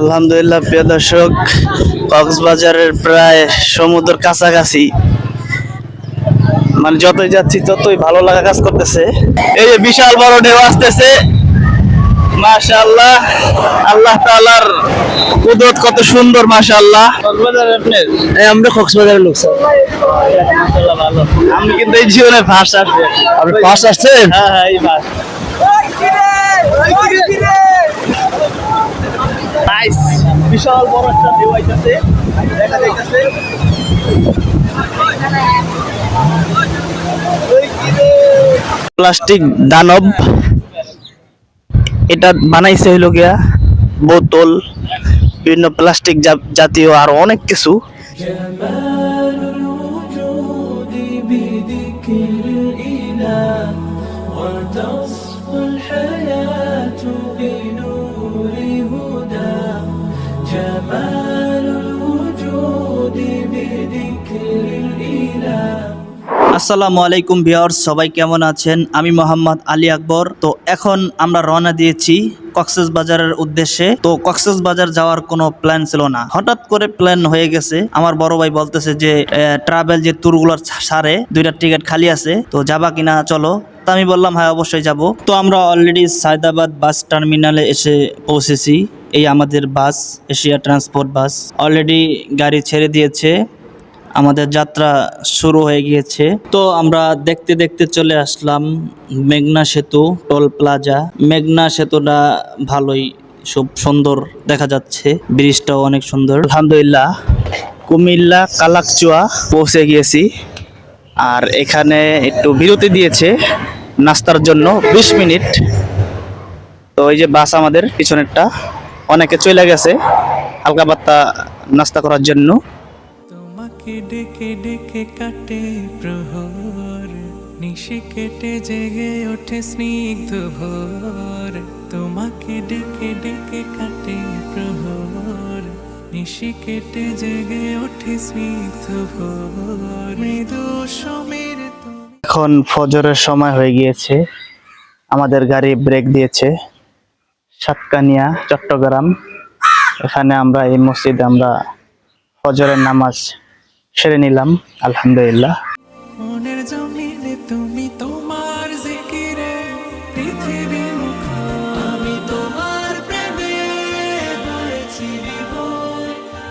আলহামদুলিল্লাহ প্রিয় দর্শক কক্সবাজারের প্রায় সমুদ্র কাছাকাছি। মানে যতই যাচ্ছি ততই ভালো লাগা কাজ করতেছে। এই যে বিশাল বড় ঢেউ আসতেছে। মাশাআল্লাহ আল্লাহ তাআলার কুদরত কত সুন্দর মাশাআল্লাহ। কক্সবাজার আপনার আমরা কক্সবাজারের লোক স্যার। মাশাআল্লাহ ভালো। আমি কিন্তু এই জীবনে ফার্স্ট আসছি আপনি পাশ আসছেন হ্যাঁ হ্যাঁ এই ফার্স্ট নাইস বিশাল বড় একটা ঢেউ আইতাছে দেখা যাইতাছে প্লাস্টিক দানব এটা বানাইছে হইল গিয়া বোতল বিভিন্ন প্লাস্টিক জাতীয় আর অনেক কিছু جمال আসসালামু আলাইকুম ভিউয়ার্স, সবাই কেমন আছেন? আমি মোহাম্মদ আলী আকবর। তো এখন আমরা রওনা দিয়েছি কক্সেস বাজারের উদ্দেশ্যে। তো কক্সেস বাজার যাওয়ার কোনো প্ল্যান ছিল না। হঠাৎ করে প্ল্যান হয়ে গেছে। আমার বড় ভাই বলতেছে যে ট্রাভেল যে ট্যুরগুলোর সারে, দুইটা টিকিট খালি আছে। তো যাবা কিনা, চলো। তো আমি বললাম হ্যাঁ অবশ্যই যাব। তো আমরা অলরেডি সায়দাবাদ বাস টার্মিনালে এসে পৌঁছেছি। এই আমাদের bus, Asia transport bus. Already গাড়ি ছেড়ে দিয়েছে। আমাদের যাত্রা শুরু হয়ে গিয়েছে। তো আমরা দেখতে দেখতে চলে আসলাম মেঘনা সেতু, টোল প্লাজা। মেঘনা সেতুটা ভালোই খুব সুন্দর দেখা যাচ্ছে। ব্রিজটাও অনেক সুন্দর। আলহামদুলিল্লাহ, কুমিল্লা কালাকচুয়া পৌঁছে গিয়েছি। আর এখানে একটু বিরতি দিয়েছে নাস্তার জন্য বিশ মিনিট। তো এই যে বাস আমাদের পিছনেরটা, অনেকে চলে গেছে হালকা পাত্তা নাস্তা করার জন্য। তোমাকে ডেকে ডেকে কাটে প্রহর। নিশি কেটে জেগে ওঠে স্নিগ্ধ ভোর। তোমাকে ডেকে ডেকে কাটে প্রহর। নিশি কেটে জেগে ওঠে স্নিগ্ধ ভোর। মৃদু সমীর এখন ফজরের সময় হয়ে গিয়েছে। আমাদের গাড়ি ব্রেক দিয়েছে। সাতকানিয়া, চট্টগ্রাম। এখানে আমরা এই মসজিদে আমরা ফজরের নামাজ সেরে নিলাম আলহামদুলিল্লাহ। মনের জমিনে তুমি তোমার জিকিরে পৃথিবী আমি তোমার প্রেমে হয়েছি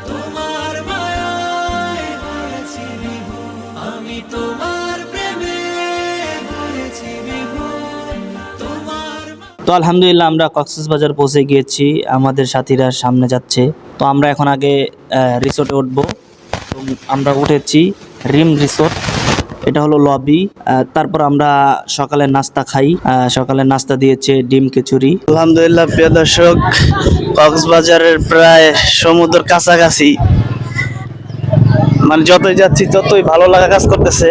তোমার মায়ায় হয়েছি আমি তোমার প্রেমে হয়েছি বিভোর। তোমার মা- তো আলহামদুলিল্লাহ আমরা কক্সবাজার পৌঁছে গিয়েছি। আমাদের সাথীরা সামনে যাচ্ছে। তো আমরা এখন আগে রিসোর্টে উঠবো। আমরা উঠেছি রিম রিসোর্ট। এটা হলো লবি তারপর আমরা সকালে নাস্তা খাই সকালে নাস্তা দিয়েছে ডিম খিচুড়ি। আলহামদুলিল্লাহ, প্রিয় দর্শক, কক্সবাজারের প্রায় সমুদ্র কাছাকাছি। মানে যতই যাচ্ছি, ততই ভালো লাগা কাজ করতেছে।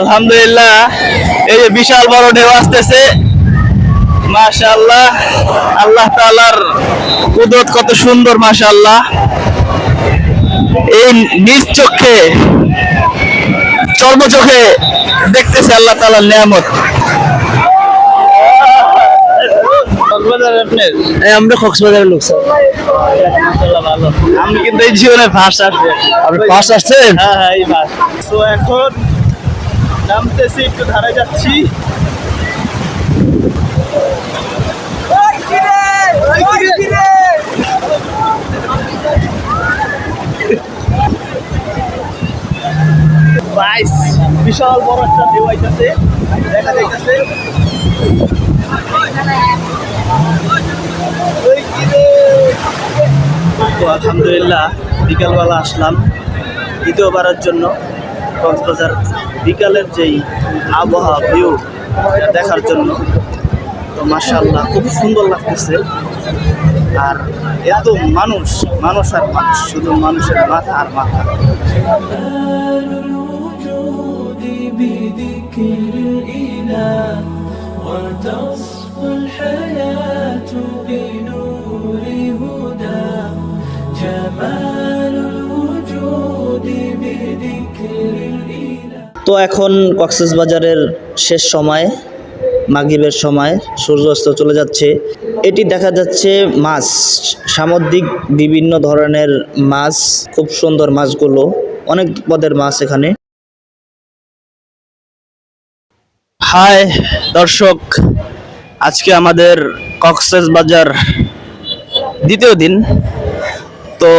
আলহামদুলিল্লাহ, এই যে বিশাল বড় ঢেউ আসতেছে। মাশাআল্লাহ। আল্লাহ তাআলার কুদরত কত সুন্দর মাশাআল্লাহ। এই নিজ চোখে চর্ম চোখে দেখতেছে আল্লাহ তাআলার নিয়ামত। আমরা কক্সবাজারের লোক স্যার। আমি কিন্তু এই জীবনে ফার্স্ট আসছি আপনি আসছেন? হ্যাঁ হ্যাঁ এই বাস তো এখন নামতেছি একটু ধারে যাচ্ছি। বিশাল বড় একটা ঢেউ আইতেছে দেখা যাইতেছে। তো আলহামদুলিল্লাহ, বিকালবেলা আসলাম। দ্বিতীয়বারের জন্য কক্সবাজার বিকালের যেই আবহাওয়া ভিউ দেখার জন্য। তো মার্শাল্লাহ খুব সুন্দর লাগতেছে। আর এত মানুষ মানুষ আর মানুষ, শুধু মানুষের মাথা আর মাথা। بذكر الإله وتصفو الحياة بنور هدى جمال الوجود بذكر الإله তো এখন কক্সবাজারের শেষ সময় মাগরিবের সময় সূর্যাস্ত চলে যাচ্ছে এটি দেখা যাচ্ছে মাছ সামুদ্রিক বিভিন্ন ধরনের মাছ খুব সুন্দর মাছগুলো অনেক পদের মাছ এখানে হাই, দর্শক, আজকে আমাদের কক্সেস বাজার দ্বিতীয় দিন। তো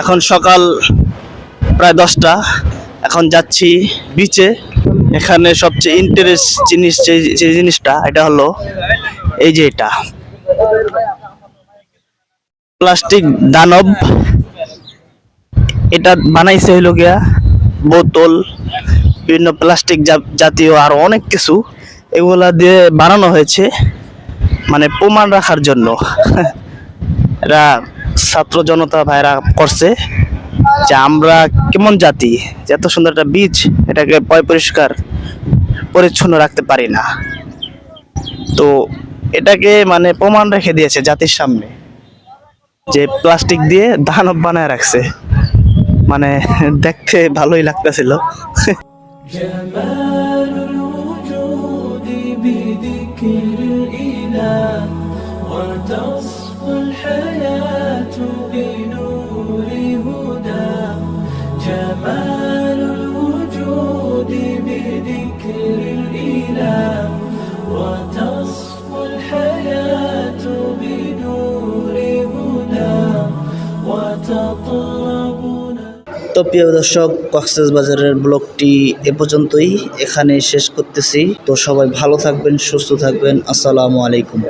এখন সকাল প্রায় দশটা। এখন যাচ্ছি বিচে এখানে সবচেয়ে ইন্টারেস্ট জিনিস যে জিনিসটা, এটা হলো এই যে এটা। প্লাস্টিক দানব। এটা বানাইছে হইল গিয়া বোতল। বিভিন্ন প্লাস্টিক জাতীয় আর অনেক কিছু এগুলা দিয়ে বানানো হয়েছে মানে প্রমাণ রাখার জন্য। এরা ছাত্র জনতা ভাইরা করছে যে আমরা কেমন জাতি, যে এত সুন্দর একটা বীজ এটাকে পয় পরিষ্কার, পরিচ্ছন্ন রাখতে পারি না। তো এটাকে মানে প্রমাণ রেখে দিয়েছে জাতির সামনে যে প্লাস্টিক দিয়ে দানব বানায় রাখছে। মানে দেখতে ভালোই লাগতেছিল। جمال الوجود بذكر الإله وتصفو الحياة তো প্রিয় দর্শক, কক্সেস বাজারের ব্লগটি এ পর্যন্তই। এখানে শেষ করতেছি। তো সবাই ভালো থাকবেন, সুস্থ থাকবেন। আসসালামু আলাইকুম।